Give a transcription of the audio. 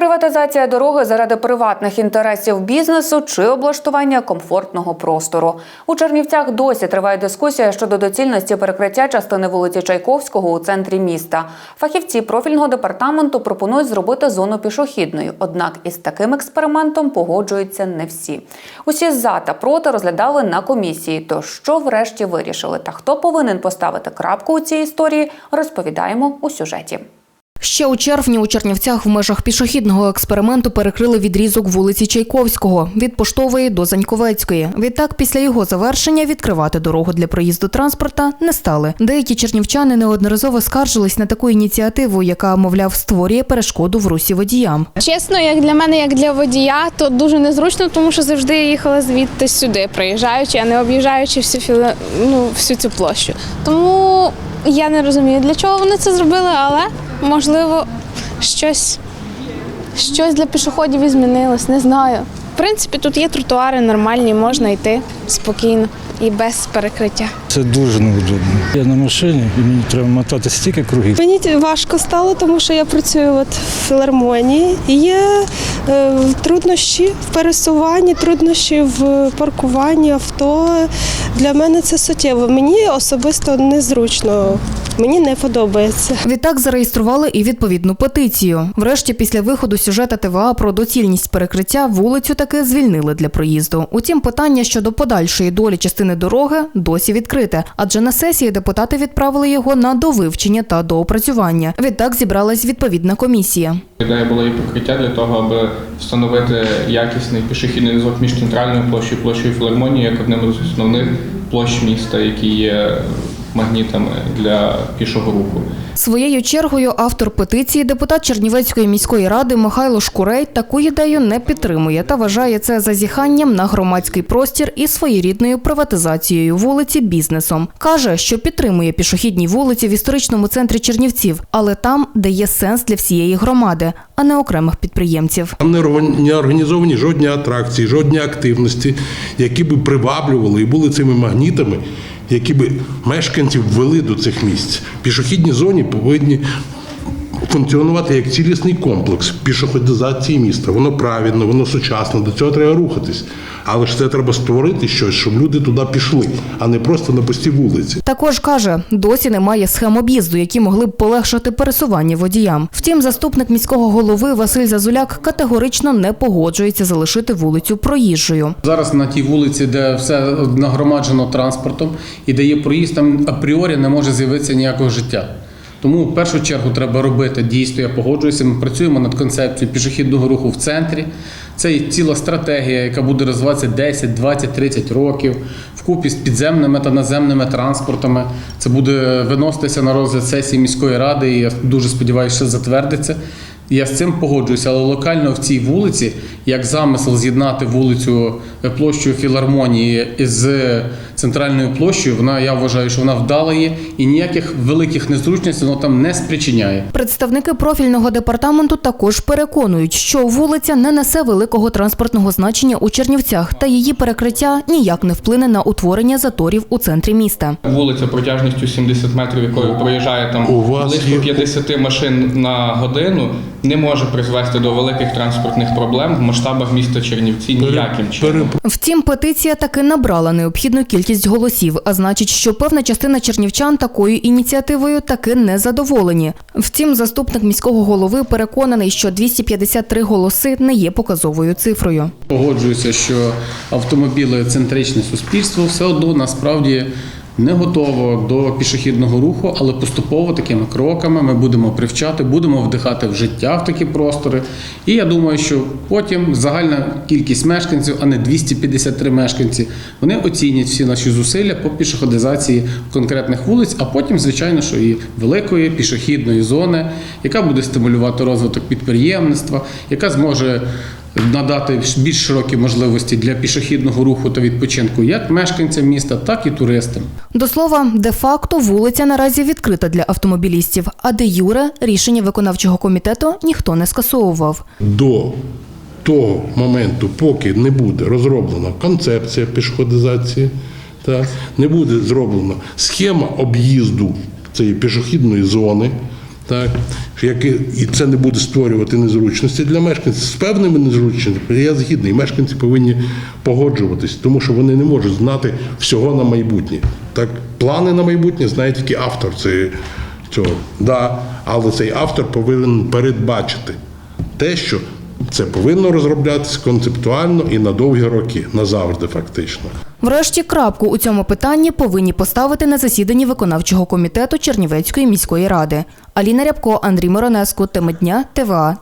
Приватизація дороги заради приватних інтересів бізнесу чи облаштування комфортного простору. У Чернівцях досі триває дискусія щодо доцільності перекриття частини вулиці Чайковського у центрі міста. Фахівці профільного департаменту пропонують зробити зону пішохідною. Однак із таким експериментом погоджуються не всі. Усі за та проти розглядали на комісії. То що врешті вирішили та хто повинен поставити крапку у цій історії, розповідаємо у сюжеті. Ще у червні у Чернівцях в межах пішохідного експерименту перекрили відрізок вулиці Чайковського від Поштової до Заньковецької. Відтак, після його завершення відкривати дорогу для проїзду транспорта не стали. Деякі чернівчани неодноразово скаржились на таку ініціативу, яка, мовляв, створює перешкоду в русі водіям. Чесно, як для мене, як для водія, то дуже незручно, тому що завжди я їхала звідти сюди, приїжджаючи, а не об'їжджаючи всю філе- ну, всю цю площу. Тому я не розумію, для чого вони це зробили, але можливо щось, щось для пішоходів і змінилось, не знаю. В принципі, тут є тротуари нормальні, можна йти спокійно і без перекриття. Це дуже неудобно. Я на машині і мені треба мотати стільки кругів. Мені важко стало, тому що я працюю от в філармонії. І є е, труднощі в пересуванні, труднощі в паркуванні авто. Для мене це суттєво. Мені особисто незручно. Мені не подобається. Відтак зареєстрували і відповідну петицію. Врешті, після виходу сюжета ТВА про доцільність перекриття вулицю таки звільнили для проїзду. Утім, питання щодо подальшої долі частини дороги досі відкрите, адже на сесії депутати відправили його на довивчення та доопрацювання. Відтак зібралась відповідна комісія. Ідея була і покриття для того, аби встановити якісний пішохідний зв'язок між центральною площею і площею філармонії як одним з основних площ міста, які є магнітами для пішого руху. Своєю чергою автор петиції, депутат Чернівецької міської ради Михайло Шкурей, таку ідею не підтримує та вважає це зазіханням на громадський простір і своєрідною приватизацією вулиці бізнесом. Каже, що підтримує пішохідні вулиці в історичному центрі Чернівців, але там, де є сенс для всієї громади, а не окремих підприємців. Там не організовані жодні атракції, жодні активності, які би приваблювали і були цими магнітами, які би мешканців ввели до цих місць. Пішохідні зоні повинні функціонувати як цілісний комплекс пішоходизації міста. Воно правильно, воно сучасне, до цього треба рухатись. Але ж це треба створити щось, щоб люди туди пішли, а не просто на пустій вулиці. Також каже, досі немає схем об'їзду, які могли б полегшити пересування водіям. Втім, заступник міського голови Василь Зазуляк категорично не погоджується залишити вулицю проїжджою. Зараз на тій вулиці, де все нагромаджено транспортом і де є проїзд, там апріорі не може з'явитися ніякого життя. Тому в першу чергу треба робити дійсно, я погоджуюся. Ми працюємо над концепцією пішохідного руху в центрі. Це є ціла стратегія, яка буде розвиватися 10, 20, 30 років вкупі з підземними та наземними транспортами. Це буде виноситися на розгляд сесії міської ради, і я дуже сподіваюся, що затвердиться. Я з цим погоджуюся, але локально в цій вулиці, як замисел з'єднати вулицю е, площею філармонії із центральною площею, вона я вважаю, що вона вдала є і ніяких великих незручностей воно там не спричиняє. Представники профільного департаменту також переконують, що вулиця не несе великого транспортного значення у Чернівцях, та її перекриття ніяк не вплине на утворення заторів у центрі міста. Вулиця протяжністю 70 метрів, якою проїжджає там У вас близько є- 50 машин на годину, не може призвести до великих транспортних проблем в масштабах міста Чернівці ніяким чином. Втім, петиція таки набрала необхідну кількість голосів, а значить, що певна частина чернівчан такою ініціативою таки не задоволені. Втім, заступник міського голови переконаний, що 253 голоси не є показовою цифрою. Погоджуюся, що автомобілецентричне суспільство все одно насправді не готово до пішохідного руху, але поступово такими кроками ми будемо привчати, будемо вдихати в життя в такі простори. І я думаю, що потім загальна кількість мешканців, а не 253 мешканці, вони оцінять всі наші зусилля по пішоходизації конкретних вулиць, а потім, звичайно, що і великої пішохідної зони, яка буде стимулювати розвиток підприємництва, яка зможе надати більш широкі можливості для пішохідного руху та відпочинку як мешканцям міста, так і туристам. До слова, де-факто вулиця наразі відкрита для автомобілістів, а де юре рішення виконавчого комітету ніхто не скасовував. до того моменту, поки не буде розроблена концепція пішоходизації, та, не буде зроблена схема об'їзду цієї пішохідної зони, Так, що як і це не буде створювати незручності для мешканців. З певними незручностями я згідний. Мешканці повинні погоджуватись, тому що вони не можуть знати всього на майбутнє. Так, плани на майбутнє знає тільки автор цього. Да, але цей автор повинен передбачити те, що це повинно розроблятися концептуально і на довгі роки, назавжди фактично. Врешті крапку у цьому питанні повинні поставити на засіданні виконавчого комітету Чернівецької міської ради. Аліна Рябко, Андрій Миронеско, Теми дня, ТВА.